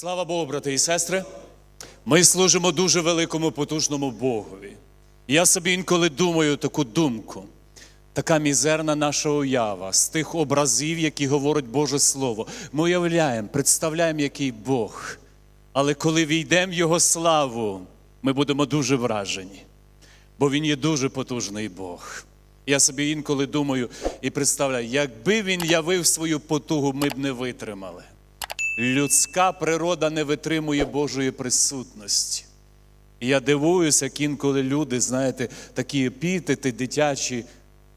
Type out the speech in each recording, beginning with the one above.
Слава Богу, брати і сестри. Ми служимо дуже великому потужному Богові. Я собі інколи думаю таку думку. Така мізерна наша уява з тих образів, які говорить Боже Слово. Ми уявляємо, представляємо, який Бог. Але коли війдемо в Його славу, ми будемо дуже вражені, бо Він є дуже потужний Бог. Я собі інколи думаю і представляю, якби він явив свою потугу, ми б не витримали. Людська природа не витримує Божої присутності. І я дивуюся, як інколи люди, знаєте, такі епітети дитячі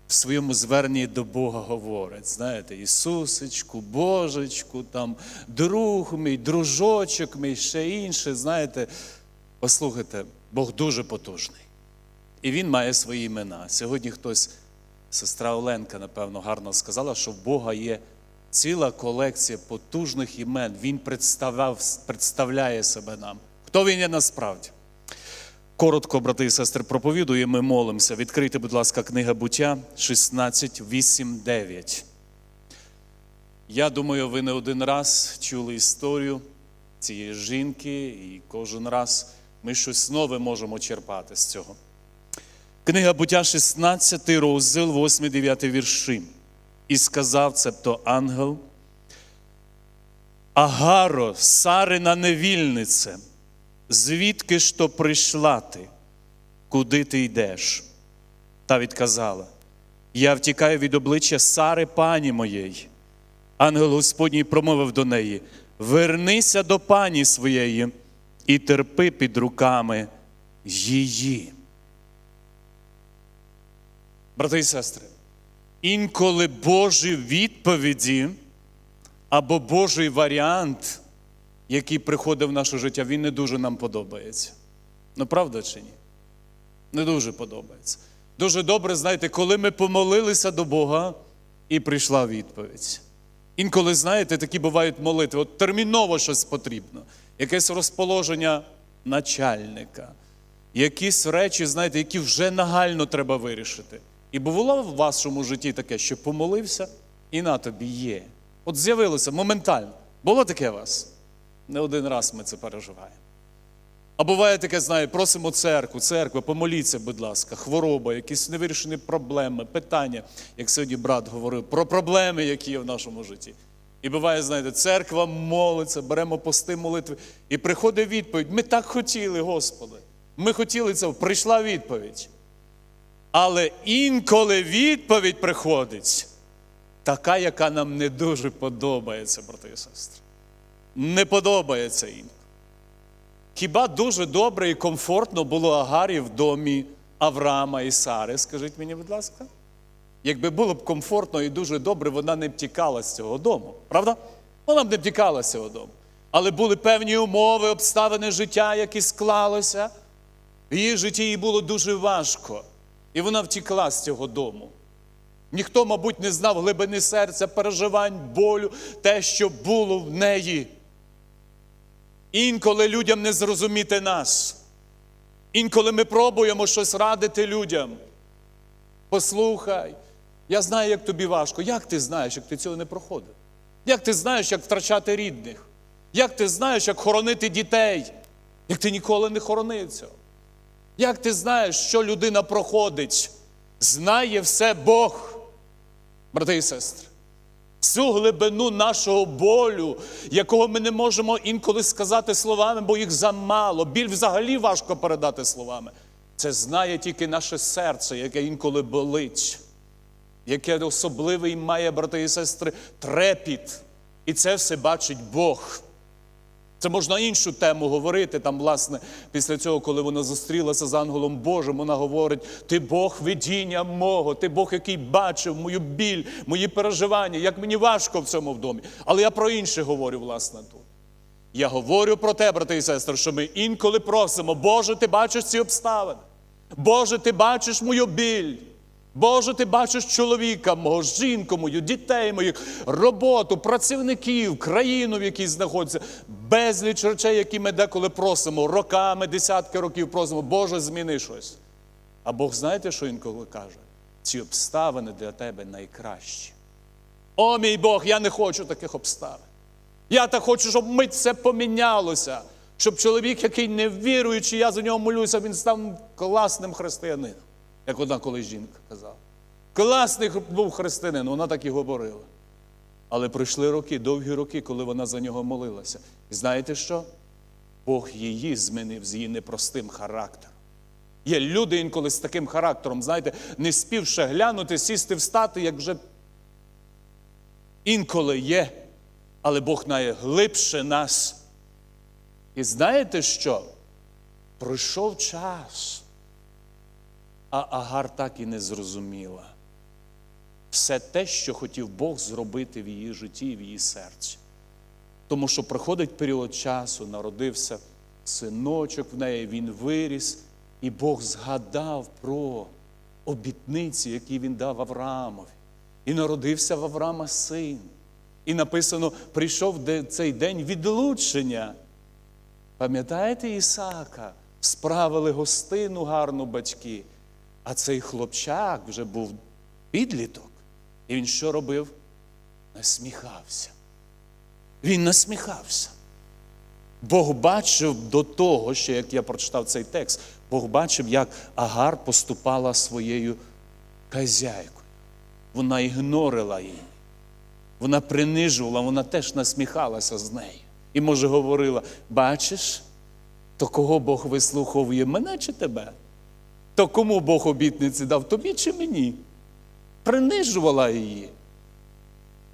в своєму зверненні до Бога говорять. Знаєте, Ісусечку, Божечку, там, друг мій, дружочок мій, ще інше. Знаєте, послухайте, Бог дуже потужний. І він має свої імена. Сьогодні хтось, сестра Оленка, напевно, гарно сказала, що в Бога є ціла колекція потужних імен. Він представляє себе нам. Хто він є насправді? Коротко, брати і сестри, проповідуємо, ми молимося. Відкрийте, будь ласка, книга буття 16, 8, 9. Я думаю, ви не один раз чули історію цієї жінки, і кожен раз ми щось нове можемо черпати з цього. Книга буття 16, розділ, 8, 9 вірші. І сказав цебто ангел, Агаро, Сарина невільнице, звідки ж то прийшла ти? Куди ти йдеш? Та відказала, я втікаю від обличчя Сари пані моєї. Ангел Господній промовив до неї: Вернися до пані своєї і терпи під руками її. Брати і сестри, інколи Божі відповіді або Божий варіант, який приходить в наше життя, він не дуже нам подобається. Ну, правда чи ні? Не дуже подобається. Дуже добре, знаєте, коли ми помолилися до Бога і прийшла відповідь. Інколи, знаєте, такі бувають молитви, от терміново щось потрібно, якесь розположення начальника, якісь речі, знаєте, які вже нагально треба вирішити. І бувало в вашому житті таке, що помолився, і на тобі є. От з'явилося моментально. Було таке у вас? Не один раз ми це переживаємо. А буває таке, знає, просимо церкву, церква, помоліться, будь ласка, хвороба, якісь невирішені проблеми, питання, як сьогодні брат говорив, про проблеми, які є в нашому житті. І буває, знаєте, церква молиться, беремо пости молитви, і приходить відповідь: ми так хотіли, Господи. Ми хотіли це, прийшла відповідь. Але інколи відповідь приходить така, яка нам не дуже подобається, брати і сестри. Не подобається інколи. Хіба дуже добре і комфортно було Агарі в домі Авраама і Сари? Скажіть мені, будь ласка. Якби було б комфортно і дуже добре, вона не втікала з цього дому. Правда? Вона б не втікала з цього дому. Але були певні умови, обставини життя, які склалися. В її житті їй було дуже важко. І вона втікла з цього дому. Ніхто, мабуть, не знав глибини серця, переживань, болю, те, що було в неї. Інколи людям не зрозуміти нас. Інколи ми пробуємо щось радити людям. Послухай, я знаю, як тобі важко. Як ти знаєш, як ти цього не проходив? Як ти знаєш, як втрачати рідних? Як ти знаєш, як хоронити дітей? Як ти ніколи не хоронив цього? Як ти знаєш, що людина проходить? Знає все Бог, брати і сестри. Всю глибину нашого болю, якого ми не можемо інколи сказати словами, бо їх замало. Біль взагалі важко передати словами. Це знає тільки наше серце, яке інколи болить, яке особливий має, брати і сестри, трепіт. І це все бачить Бог. Це можна іншу тему говорити. Там, власне, після цього, коли вона зустрілася з ангелом Божим, вона говорить: Ти Бог видіння мого, ти Бог, який бачив мою біль, мої переживання, як мені важко в цьому в домі. Але я про інше говорю, власне, тут. Я говорю про те, брати і сестри, що ми інколи просимо, Боже, ти бачиш ці обставини. Боже, ти бачиш мою біль. Боже, ти бачиш чоловіка, мого, жінку мою, дітей моїх, роботу, працівників, країну, в якій знаходиться, безліч речей, які ми деколи просимо, роками, десятки років просимо, Боже, зміни щось. А Бог знаєте, що інколи каже? Ці обставини для тебе найкращі. О, мій Бог, я не хочу таких обставин. Я так хочу, щоб мить все помінялося. Щоб чоловік, який не віруючий, я за нього молюся, він став класним християнином. Як одна колись жінка казала. Класний був християнин, вона так і говорила. Але пройшли роки, довгі роки, коли вона за нього молилася. І знаєте що? Бог її змінив з її непростим характером. Є люди інколи з таким характером, знаєте, не співши глянути, сісти, встати, як вже інколи є, але Бог знає глибше нас. І знаєте що? Пройшов час, а Агар так і не зрозуміла все те, що хотів Бог зробити в її житті і в її серці. Тому що проходить період часу, народився синочок в неї, він виріс, і Бог згадав про обітниці, які він дав Авраамові. І народився в Авраама син. І написано: прийшов цей день відлучення. Пам'ятаєте Ісака? Справили гостину гарну батьки. А цей хлопчак вже був підліток. І він що робив? Насміхався. Він насміхався. Бог бачив до того, ще як я прочитав цей текст, Бог бачив, як Агар поступала своєю хазяйкою. Вона ігнорила її. Вона принижувала, вона теж насміхалася з нею. І, може, говорила: бачиш, то кого Бог вислуховує, мене чи тебе? То кому Бог обітниці дав, тобі чи мені? Принижувала її.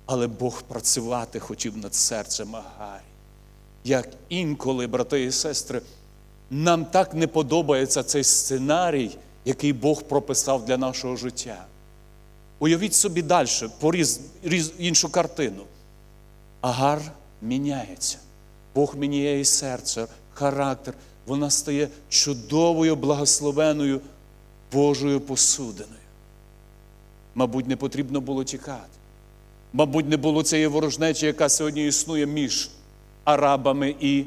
Але Бог працювати хотів над серцем Агарі. Як інколи, брати і сестри, нам так не подобається цей сценарій, який Бог прописав для нашого життя. Уявіть собі далі, поріз різ, іншу картину. Агар міняється. Бог міняє її серце, характер. Вона стає чудовою, благословеною Божою посудиною. Мабуть, не потрібно було тікати. Мабуть, не було цієї ворожнечі, яка сьогодні існує між арабами і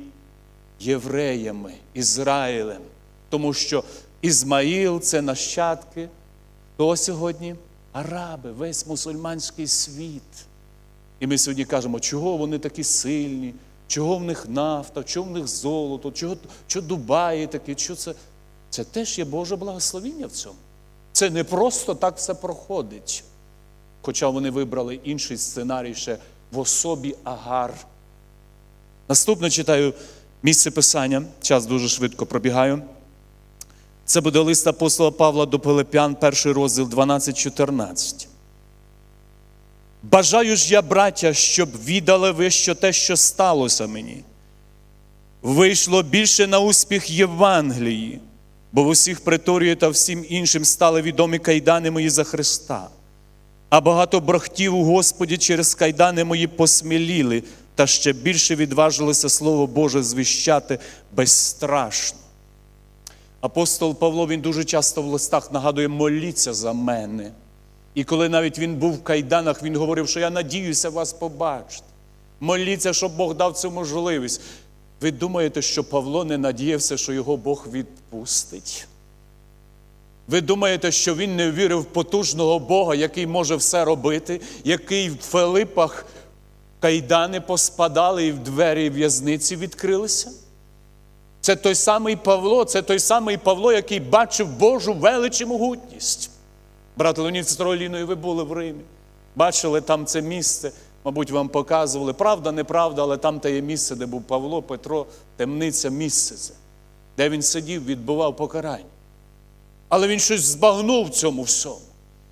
євреями, Ізраїлем. Тому що Ізмаїл це нащадки. Хто сьогодні? Араби, весь мусульманський світ. І ми сьогодні кажемо, чого вони такі сильні, чого в них нафта, чого в них золото, чого, чого Дубаї такі, що це. Це теж є Боже благословіння в цьому. Це не просто так все проходить. Хоча вони вибрали інший сценарій ще в особі Агар. Наступне читаю місце писання, час дуже швидко пробігаю. Це буде лист апостола Павла до Пилипян, перший розділ 12-14. Бажаю ж я, браття, щоб віддали ви, що те, що сталося мені. Вийшло більше на успіх Євангелії, бо в усіх приторії та всім іншим стали відомі кайдани мої за Христа. А багато брехтів у Господі через кайдани мої посміліли, та ще більше відважилося Слово Боже звіщати безстрашно. Апостол Павло він дуже часто в листах нагадує моліться за мене. І коли навіть він був в кайданах, він говорив, що я надіюся вас побачити. Моліться, щоб Бог дав цю можливість. Ви думаєте, що Павло не надіявся, що його Бог відпустить? Ви думаєте, що він не вірив в потужного Бога, який може все робити, який в Филипах кайдани поспадали і в двері в'язниці відкрилися? Це той самий Павло, це той самий Павло, який бачив Божу велич і могутність. Брат Леонід з Троліною, ви були в Римі. Бачили там це місце, мабуть, вам показували. Правда, неправда, але там те є місце, де був Павло, Петро, темниця місце це, де він сидів, відбував покарання. Але він щось збагнув цьому всьому.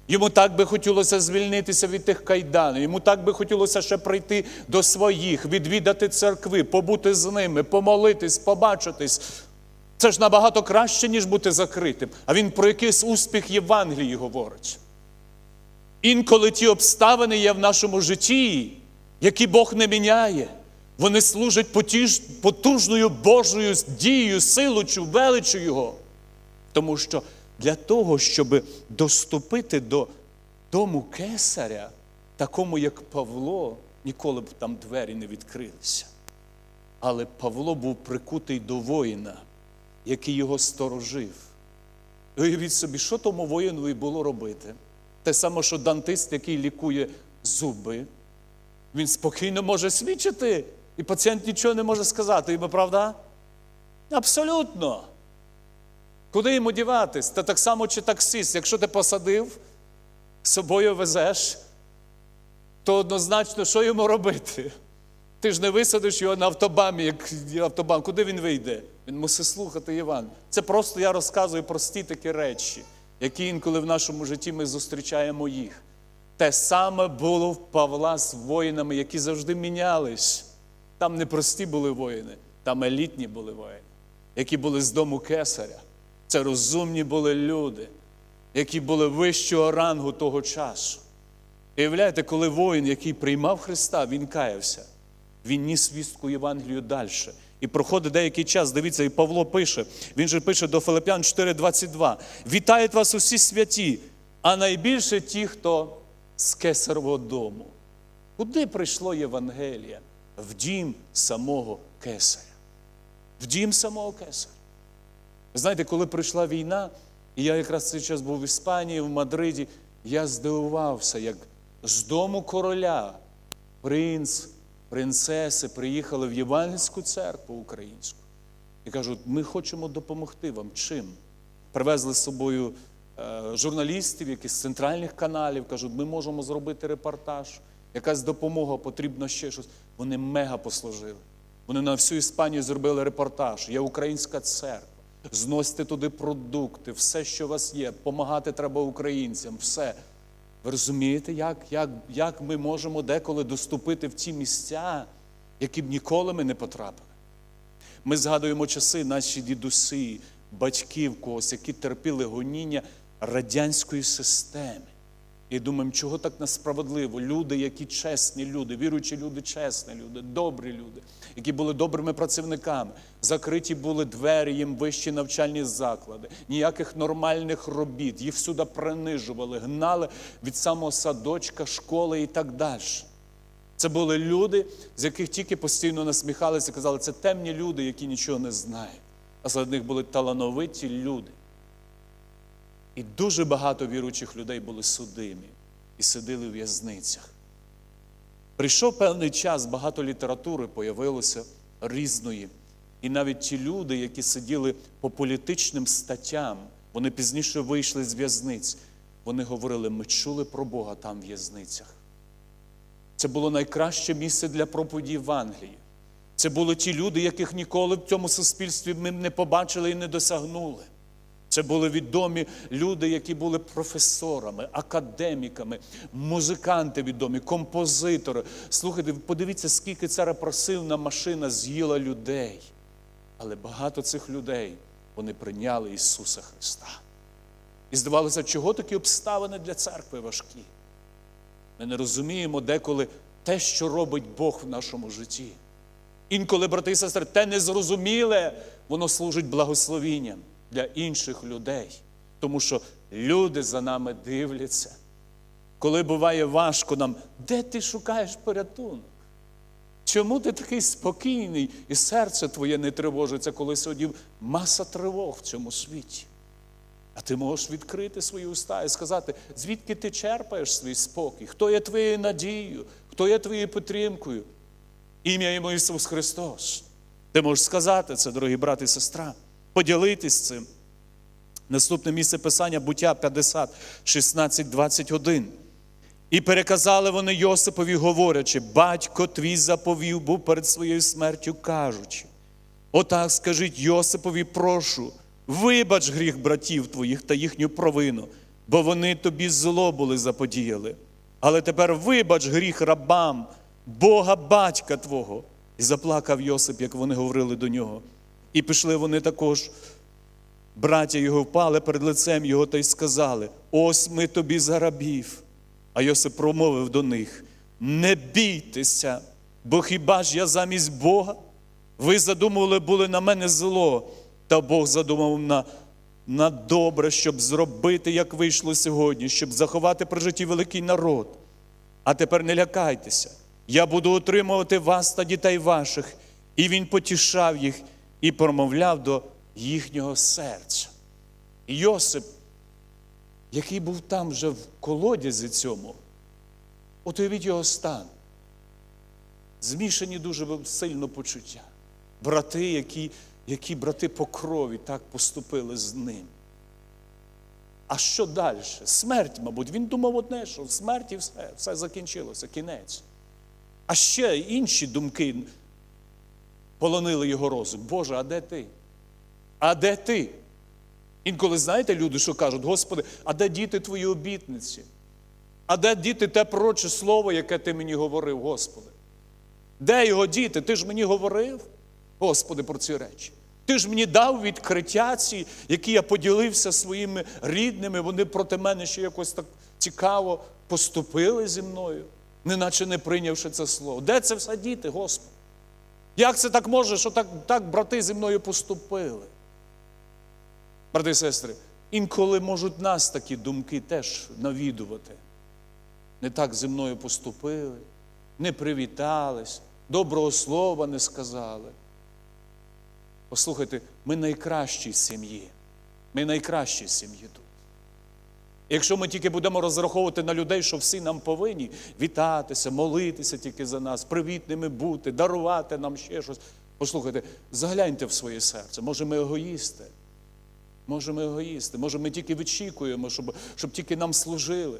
Йому так би хотілося звільнитися від тих кайданів, йому так би хотілося ще прийти до своїх, відвідати церкви, побути з ними, помолитись, побачитись. Це ж набагато краще, ніж бути закритим. А він про якийсь успіх Євангелії говорить. Інколи ті обставини є в нашому житті, які Бог не міняє. Вони служать потіж, потужною Божою дією, силочю, величю Його. Тому що для того, щоб доступити до дому кесаря, такому як Павло, ніколи б там двері не відкрилися. Але Павло був прикутий до воїна, який його сторожив. Уявіть собі, що тому воїнові було робити? Те саме, що дантист, який лікує зуби, він спокійно може свідчити і пацієнт нічого не може сказати, йому правда? Абсолютно. Куди йому діватись? Та так само чи таксист, якщо ти посадив, з собою везеш, то однозначно, що йому робити? Ти ж не висадиш його на автобамі, як автобан. Куди він вийде? Він мусить слухати Іван. Це просто я розказую прості такі речі, які інколи в нашому житті ми зустрічаємо їх. Те саме було в Павла з воїнами, які завжди мінялись. Там не прості були воїни, там елітні були воїни, які були з дому кесаря. Це розумні були люди, які були вищого рангу того часу. І уявляєте, коли воїн, який приймав Христа, він каявся, він ніс вістку Євангелію далі. І проходить деякий час, дивіться, і Павло пише, він же пише до Филиппян 4,22. Вітають вас усі святі, а найбільше ті, хто з кесарового дому. Куди прийшло Євангелія? В дім самого кесаря. В дім самого кесаря. Знаєте, коли прийшла війна, і я якраз цей час був в Іспанії, в Мадриді, я здивувався, як з дому короля принц, принцеси приїхали в Євангельську церкву українську і кажуть, ми хочемо допомогти вам. Чим? Привезли з собою е, журналістів, якісь з центральних каналів, кажуть, ми можемо зробити репортаж, якась допомога, потрібно ще щось. Вони мега послужили. Вони на всю Іспанію зробили репортаж. Є українська церква. Зносьте туди продукти, все, що у вас є. Помагати треба українцям, все. Ви розумієте, як, як, як ми можемо деколи доступити в ті місця, які б ніколи ми не потрапили? Ми згадуємо часи наші дідуси, батьків когось, які терпіли гоніння радянської системи. І думаємо, чого так несправедливо? Люди, які чесні люди, віруючі люди, чесні люди, добрі люди, які були добрими працівниками, закриті були двері їм вищі навчальні заклади, ніяких нормальних робіт, їх всюди принижували, гнали від самого садочка, школи і так далі. Це були люди, з яких тільки постійно насміхалися, казали, це темні люди, які нічого не знають. А серед них були талановиті люди. І дуже багато віруючих людей були судимі і сиділи в в'язницях. Прийшов певний час, багато літератури появилося різної. І навіть ті люди, які сиділи по політичним статтям, вони пізніше вийшли з в'язниць. Вони говорили, ми чули про Бога там в в'язницях. Це було найкраще місце для проповіді Євангелії. Це були ті люди, яких ніколи в цьому суспільстві ми не побачили і не досягнули. Це були відомі люди, які були професорами, академіками, музиканти відомі, композитори. Слухайте, подивіться, скільки ця репресивна машина з'їла людей. Але багато цих людей вони прийняли Ісуса Христа. І здавалося, чого такі обставини для церкви важкі? Ми не розуміємо деколи те, що робить Бог в нашому житті. Інколи, брати і сестри, те незрозуміле, воно служить благословінням для інших людей. Тому що люди за нами дивляться. Коли буває важко нам, де ти шукаєш порятунок? Чому ти такий спокійний і серце твоє не тривожиться, коли сьогодні маса тривог в цьому світі? А ти можеш відкрити свої уста і сказати, звідки ти черпаєш свій спокій, хто є твоєю надією, хто є твоєю підтримкою. Ім'я йому Ісус Христос. Ти можеш сказати це, дорогі брати і сестра, поділитись цим. Наступне місце писання буття 50, 16, 21. І переказали вони Йосипові, говорячи, батько твій заповів був перед своєю смертю, кажучи. Отак скажіть Йосипові, прошу, вибач гріх братів твоїх та їхню провину, бо вони тобі зло були заподіяли. Але тепер вибач гріх рабам, Бога батька Твого. І заплакав Йосип, як вони говорили до нього. І пішли вони також. Браття його впали перед лицем його та й сказали: Ось ми тобі за рабів. А Йосип промовив до них: Не бійтеся, бо хіба ж я замість Бога? Ви задумували були на мене зло, та Бог задумав на, на добре, щоб зробити, як вийшло сьогодні, щоб заховати при житті великий народ. А тепер не лякайтеся, я буду утримувати вас та дітей ваших. І він потішав їх і промовляв до їхнього серця. І Йосип, який був там вже в колодязі цьому, от уявіть його стан. змішані дуже сильно почуття. Брати, які, які брати по крові так поступили з ним. А що далі? Смерть, мабуть. Він думав одне, що в смерті все, все закінчилося, кінець. А ще інші думки полонили його розум. Боже, а де ти? А де ти? Інколи знаєте, люди, що кажуть, Господи, а де діти твої обітниці? А де діти те пророче слово, яке ти мені говорив, Господи? Де його діти? Ти ж мені говорив, Господи, про ці речі. Ти ж мені дав відкриття ці, які я поділився своїми рідними, вони проти мене ще якось так цікаво поступили зі мною, неначе не прийнявши це слово. Де це все діти, Господи? Як це так може, що так, так брати зі мною поступили? Брати і сестри, інколи можуть нас такі думки теж навідувати. Не так зі мною поступили, не привітались, доброго слова не сказали. Послухайте, ми найкращі сім'ї. Ми найкращі сім'ї тут. Якщо ми тільки будемо розраховувати на людей, що всі нам повинні вітатися, молитися тільки за нас, привітними бути, дарувати нам ще щось. Послухайте, загляньте в своє серце. Може, ми егоїсти? Може, ми егоїсти, може, ми тільки вичікуємо, щоб, щоб тільки нам служили,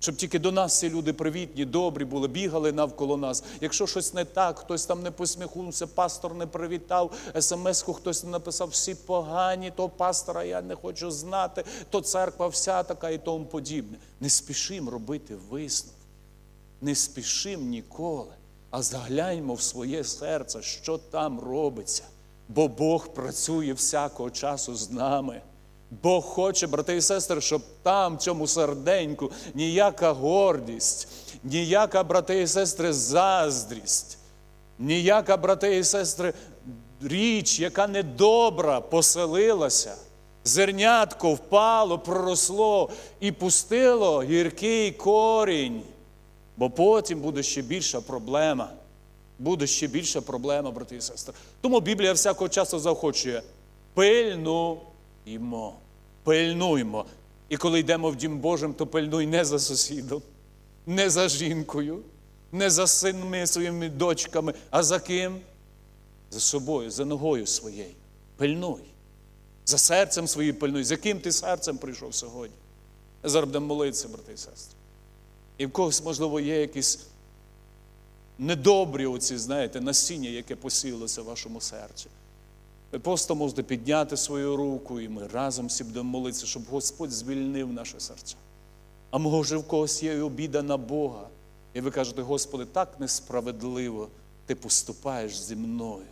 щоб тільки до нас всі люди привітні, добрі були, бігали навколо нас. Якщо щось не так, хтось там не посміхнувся, пастор не привітав, смс-ку хтось не написав, всі погані, то пастора я не хочу знати, то церква вся така і тому подібне. Не спішимо робити висновки. Не спішим ніколи, а загляньмо в своє серце, що там робиться. Бо Бог працює всякого часу з нами. Бог хоче, брати і сестри, щоб там, в цьому серденьку, ніяка гордість, ніяка, брати і сестри, заздрість, ніяка, брати і сестри, річ, яка недобра, поселилася. Зернятко впало, проросло і пустило гіркий корінь. Бо потім буде ще більша проблема. Буде ще більша проблема, брати і сестри. Тому Біблія всякого часу заохочує пильнуймо, пильнуймо. І коли йдемо в Дім Божим, то пильнуй не за сусідом, не за жінкою, не за синами своїми дочками, а за ким? За собою, за ногою своєю. Пильнуй. За серцем своїм пильнуй. За ким ти серцем прийшов сьогодні? Зараз будемо молитися, брати і сестри. І в когось, можливо, є якісь недобрі оці, знаєте, насіння, яке посіялося в вашому серці. Ви просто можете підняти свою руку, і ми разом всі будемо молитися, щоб Господь звільнив наше серця. А може, в когось є обіда на Бога. І ви кажете, Господи, так несправедливо ти поступаєш зі мною.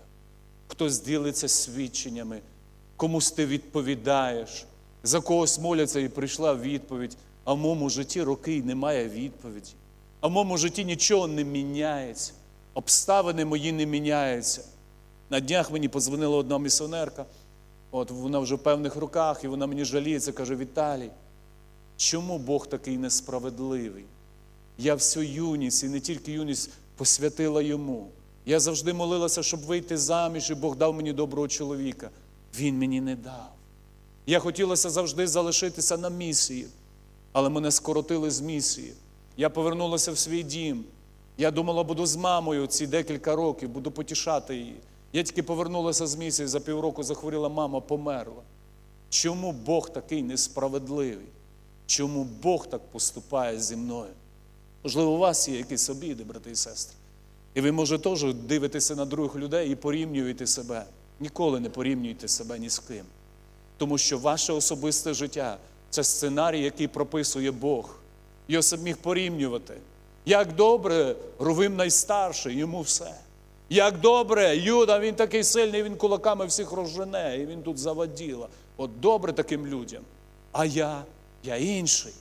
Хтось ділиться свідченнями, комусь ти відповідаєш, за когось моляться і прийшла відповідь, а в моєму житті роки немає відповіді. А в моєму житті нічого не міняється, обставини мої не міняються. На днях мені подзвонила одна місіонерка, от вона вже в певних руках, і вона мені жаліється, каже: Віталій, чому Бог такий несправедливий? Я всю юність і не тільки юність посвятила йому. Я завжди молилася, щоб вийти заміж, і Бог дав мені доброго чоловіка. Він мені не дав. Я хотілося завжди залишитися на місії, але мене скоротили з місії. Я повернулася в свій дім. Я думала, буду з мамою ці декілька років, буду потішати її. Я тільки повернулася з місії, за півроку захворіла мама, померла. Чому Бог такий несправедливий? Чому Бог так поступає зі мною? Можливо, у вас є якісь обіди, брати і сестри. І ви, може, теж дивитеся на других людей і порівнюєте себе. Ніколи не порівнюйте себе ні з ким. Тому що ваше особисте життя це сценарій, який прописує Бог. Йосип міг порівнювати. Як добре, Рувим найстарший, йому все. Як добре, Юда, він такий сильний, він кулаками всіх розжене, і він тут заводіла. От добре таким людям. А я, я інший.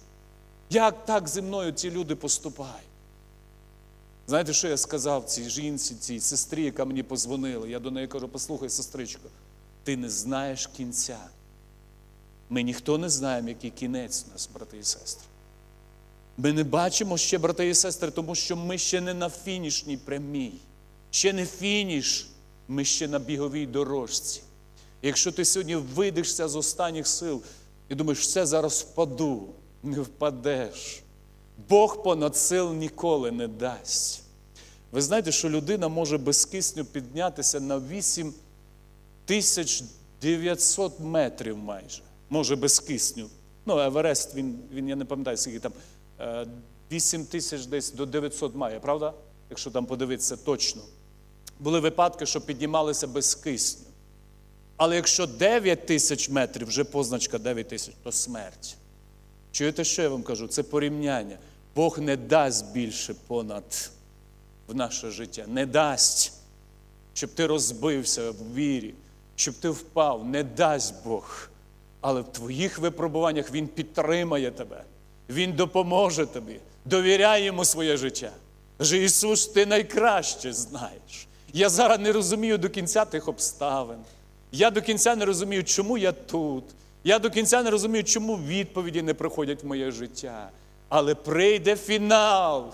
Як так зі мною ці люди поступають? Знаєте, що я сказав цій жінці, цій сестрі, яка мені позвонила? Я до неї кажу: послухай, сестричко, ти не знаєш кінця. Ми ніхто не знаємо, який кінець у нас, брати і сестри. Ми не бачимо ще, брати і сестри, тому що ми ще не на фінішній прямій. Ще не фініш, ми ще на біговій дорожці. Якщо ти сьогодні вийдешся з останніх сил і думаєш, все зараз впаду, не впадеш. Бог понад сил ніколи не дасть. Ви знаєте, що людина може без кисню піднятися на 8 тисяч 900 метрів майже. Може без кисню. Ну, Еверест, він, він я не пам'ятаю, скільки там, е, 8 тисяч десь до 900 має, правда? Якщо там подивитися точно. Були випадки, що піднімалися без кисню. Але якщо 9 тисяч метрів, вже позначка 9 тисяч, то смерть. Чуєте, що я вам кажу? Це порівняння. Бог не дасть більше понад в наше життя. Не дасть, щоб ти розбився в вірі, щоб ти впав. Не дасть Бог. Але в твоїх випробуваннях Він підтримає тебе. Він допоможе тобі. Довіряй йому своє життя. Каже, Ісус, ти найкраще знаєш. Я зараз не розумію до кінця тих обставин. Я до кінця не розумію, чому я тут. Я до кінця не розумію, чому відповіді не приходять в моє життя. Але прийде фінал,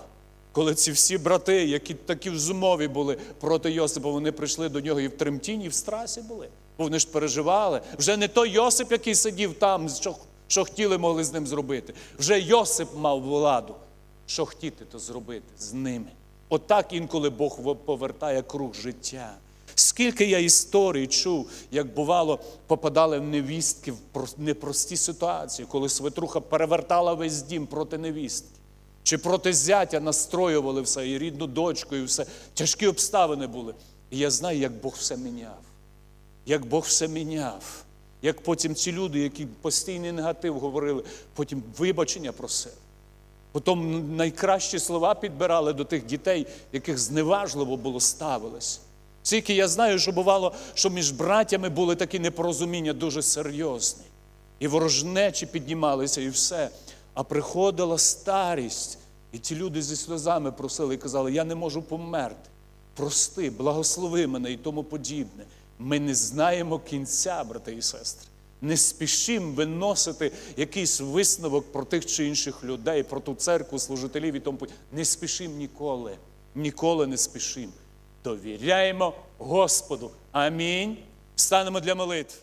коли ці всі брати, які такі в змові були проти Йосипа, вони прийшли до нього і в тремтінні, і в страсі були. Бо вони ж переживали. Вже не той Йосип, який сидів там, що, що хотіли, могли з ним зробити. Вже Йосип мав владу. Що хотіти, то зробити з ними. Отак інколи Бог повертає круг життя. Скільки я історій чув, як бувало, попадали в невістки в непрості ситуації, коли свекруха перевертала весь дім проти невістки. Чи проти зятя настроювали все, і рідну дочку, і все. Тяжкі обставини були. І я знаю, як Бог все міняв. Як Бог все міняв. Як потім ці люди, які постійний негатив говорили, потім вибачення просили. Потім найкращі слова підбирали до тих дітей, яких зневажливо було ставилось. Тільки я знаю, що бувало, що між братями були такі непорозуміння дуже серйозні. І ворожнечі піднімалися, і все. А приходила старість, і ті люди зі сльозами просили і казали: Я не можу померти. Прости, благослови мене і тому подібне. Ми не знаємо кінця, брати і сестри. Не спішимо виносити якийсь висновок про тих чи інших людей, про ту церкву, служителів і тому. Не спішимо ніколи. Ніколи не спішимо. Довіряємо Господу. Амінь. Станемо для молитви.